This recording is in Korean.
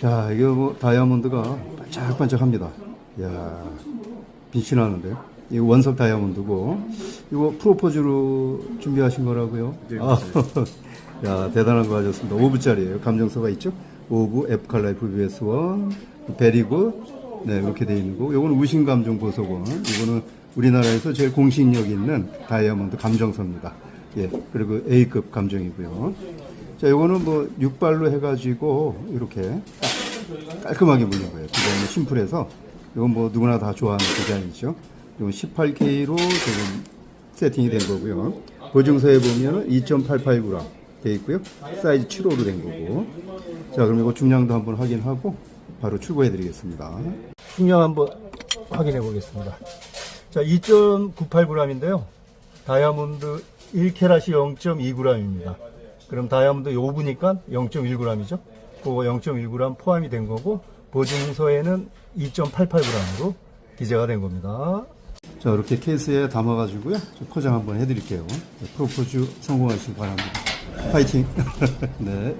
자, 이거 뭐 다이아몬드가 반짝반짝합니다. 이야, 빛이 나는데요. 이거 원석 다이아몬드고, 이거 프로포즈로 준비하신 거라고요? 네, 아, 야, 대단한 거 하셨습니다. 5부짜리예요. 감정서가 있죠? 5부 에프칼라이프 BS1, 베리고, 네, 이렇게 돼 있는 거. 요거는 우신 감정 보석원. 이거는 우리나라에서 제일 공신력 있는 다이아몬드 감정서입니다. 예, 그리고 A급 감정이고요. 자, 요거는 뭐 육발로 해가지고 이렇게 깔끔하게 물린 거예요. 디자인이 심플해서 이건 뭐 누구나 다 좋아하는 디자인이죠. 이건 18K로 지금 세팅이 된 거고요. 보증서에 보면은 2.88g 돼 있고요. 사이즈 7호로 된 거고. 자, 그럼 이거 중량도 한번 확인하고 바로 출고해 드리겠습니다. 중량 한번 확인해 보겠습니다. 자, 2.98g인데요. 다이아몬드 1캐럿이 0.2g입니다. 그럼 다이아몬드 5부니까 0.1g이죠. 그거 0.1g 포함이 된 거고 보증서에는 2.88g으로 기재가 된 겁니다. 자, 이렇게 케이스에 담아가지고요. 좀 포장 한번 해드릴게요. 프로포즈 성공하시기 바랍니다. 파이팅! 네.